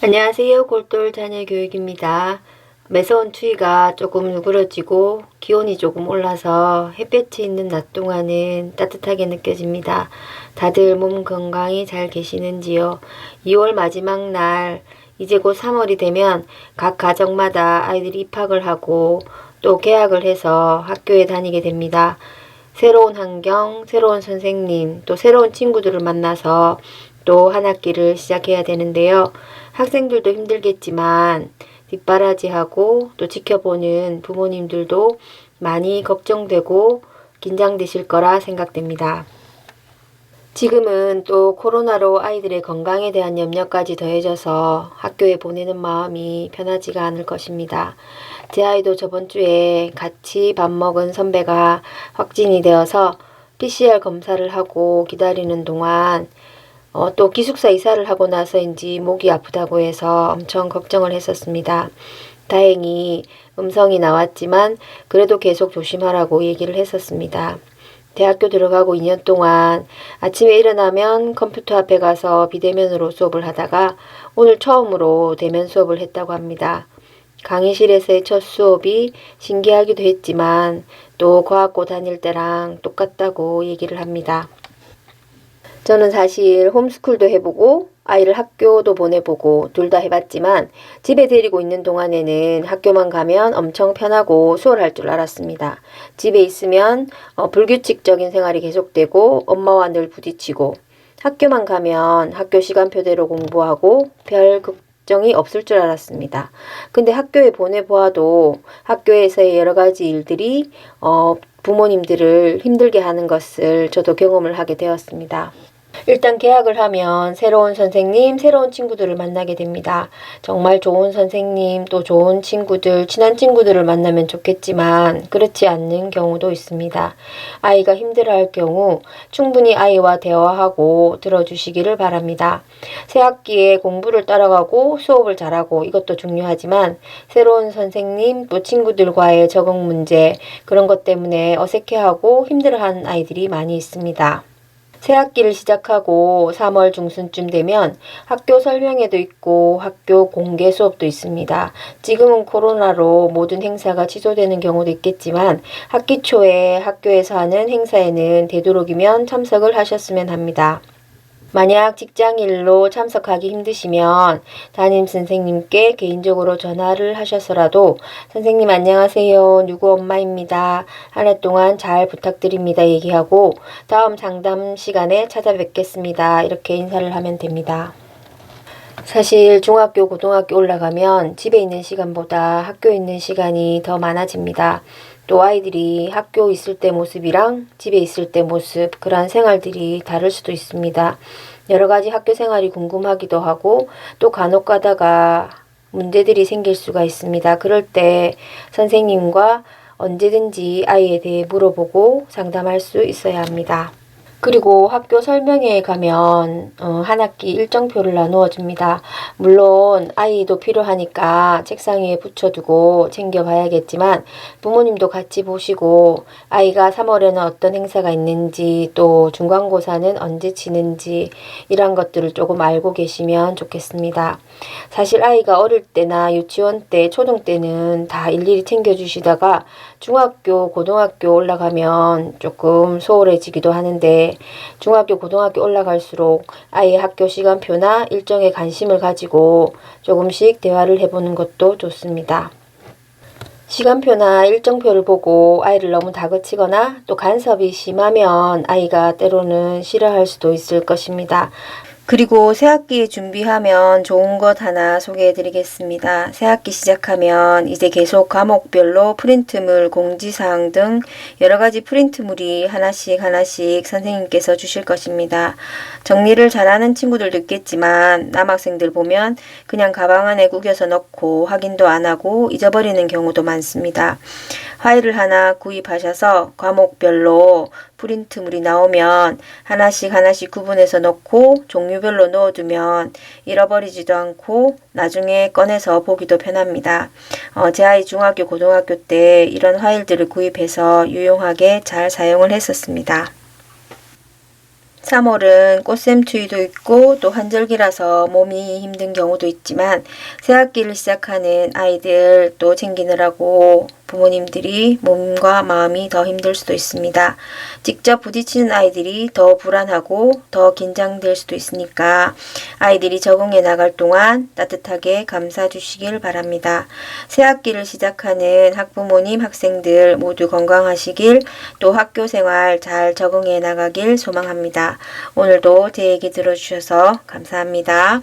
안녕하세요. 골돌 자녀 교육입니다. 매서운 추위가 조금 누그러지고 기온이 조금 올라서 햇볕이 있는 낮 동안은 따뜻하게 느껴집니다. 다들 몸 건강히 잘 계시는지요? 2월 마지막 날 이제 곧 3월이 되면 각 가정마다 아이들이 입학을 하고 또 개학을 해서 학교에 다니게 됩니다. 새로운 환경, 새로운 선생님, 또 새로운 친구들을 만나서 또 한 학기를 시작해야 되는데요. 학생들도 힘들겠지만 뒷바라지하고 또 지켜보는 부모님들도 많이 걱정되고 긴장되실 거라 생각됩니다. 지금은 또 코로나로 아이들의 건강에 대한 염려까지 더해져서 학교에 보내는 마음이 편하지가 않을 것입니다. 제 아이도 저번 주에 같이 밥 먹은 선배가 확진이 되어서 PCR 검사를 하고 기다리는 동안 어, 또 기숙사 이사를 하고 나서인지 목이 아프다고 해서 엄청 걱정을 했었습니다. 다행히 음성이 나왔지만 그래도 계속 조심하라고 얘기를 했었습니다. 대학교 들어가고 2년 동안 아침에 일어나면 컴퓨터 앞에 가서 비대면으로 수업을 하다가 오늘 처음으로 대면 수업을 했다고 합니다. 강의실에서의 첫 수업이 신기하기도 했지만 또 과학고 다닐 때랑 똑같다고 얘기를 합니다. 저는 사실 홈스쿨도 해보고 아이를 학교도 보내보고 둘 다 해봤지만 집에 데리고 있는 동안에는 학교만 가면 엄청 편하고 수월할 줄 알았습니다. 집에 있으면 어, 불규칙적인 생활이 계속되고 엄마와 늘 부딪히고 학교만 가면 학교 시간표대로 공부하고 별 걱정이 없을 줄 알았습니다. 근데 학교에 보내보아도 학교에서의 여러 가지 일들이 어, 부모님들을 힘들게 하는 것을 저도 경험을 하게 되었습니다. 일단 계약을 하면 새로운 선생님, 새로운 친구들을 만나게 됩니다. 정말 좋은 선생님, 또 좋은 친구들, 친한 친구들을 만나면 좋겠지만 그렇지 않는 경우도 있습니다. 아이가 힘들어할 경우 충분히 아이와 대화하고 들어주시기를 바랍니다. 새 학기에 공부를 따라가고 수업을 잘하고 이것도 중요하지만 새로운 선생님, 또 친구들과의 적응 문제 그런 것 때문에 어색해하고 힘들어하는 아이들이 많이 있습니다. 새 학기를 시작하고 3월 중순쯤 되면 학교 설명회도 있고 학교 공개 수업도 있습니다. 지금은 코로나로 모든 행사가 취소되는 경우도 있겠지만 학기 초에 학교에서 하는 행사에는 되도록이면 참석을 하셨으면 합니다. 만약 직장 일로 참석하기 힘드시면 담임 선생님께 개인적으로 전화를 하셔서라도 선생님 안녕하세요. 누구 엄마입니다. 한 해 동안 잘 부탁드립니다. 얘기하고 다음 상담 시간에 찾아뵙겠습니다. 이렇게 인사를 하면 됩니다. 사실 중학교, 고등학교 올라가면 집에 있는 시간보다 학교에 있는 시간이 더 많아집니다. 또 아이들이 학교 있을 때 모습이랑 집에 있을 때 모습, 그러한 생활들이 다를 수도 있습니다. 여러 가지 학교 생활이 궁금하기도 하고 또 간혹 가다가 문제들이 생길 수가 있습니다. 그럴 때 선생님과 언제든지 아이에 대해 물어보고 상담할 수 있어야 합니다. 그리고 학교 설명회에 가면 어, 한 학기 일정표를 나누어 줍니다. 물론 아이도 필요하니까 책상 위에 붙여두고 챙겨봐야겠지만 부모님도 같이 보시고 아이가 3월에는 어떤 행사가 있는지 또 중간고사는 언제 치는지 이런 것들을 조금 알고 계시면 좋겠습니다. 사실 아이가 어릴 때나 유치원 때, 초등 때는 다 일일이 챙겨주시다가 중학교, 고등학교 올라가면 조금 소홀해지기도 하 중학교, 고등학교 올라갈수록 아이의 학교 시간표나 일정에 관심을 가지고 조금씩 대화를 해보는 것도 좋습니다. 시간표나 일정표를 보고 아이를 너무 다그치거나 또 간섭이 심하면 아이가 때로는 싫어할 수도 있을 것입니다. 그리고 새학기 준비하면 좋은 것 하나 소개해 드리겠습니다. 새학기 시작하면 이제 계속 과목별로 프린트물, 공지사항 등 여러 가지 프린트물이 하나씩 하나씩 선생님께서 주실 것입니다. 정리를 잘하는 친구들도 있겠지만 남학생들 보면 그냥 가방 안에 구겨서 넣고 확인도 안 하고 잊어버리는 경우도 많습니다. 파일을 하나 구입하셔서 과목별로 프린트물이 나오면 하나씩 하나씩 구분해서 넣고 종류별로 넣어두면 잃어버리지도 않고 나중에 꺼내서 보기도 편합니다. 어, 제 아이 중학교, 고등학교 때 이런 파일들을 구입해서 유용하게 잘 사용을 했었습니다. 3월은 꽃샘추위도 있고 또 환절기라서 몸이 힘든 경우도 있지만 새학기를 시작하는 아이들 또 챙기느라고 부모님들이 몸과 마음이 더 힘들 수도 있습니다. 직접 부딪히는 아이들이 더 불안하고 더 긴장될 수도 있으니까 아이들이 적응해 나갈 동안 따뜻하게 감싸 주시길 바랍니다. 새 학기를 시작하는 학부모님, 학생들 모두 건강하시길 또 학교 생활 잘 적응해 나가길 소망합니다. 오늘도 제 얘기 들어주셔서 감사합니다.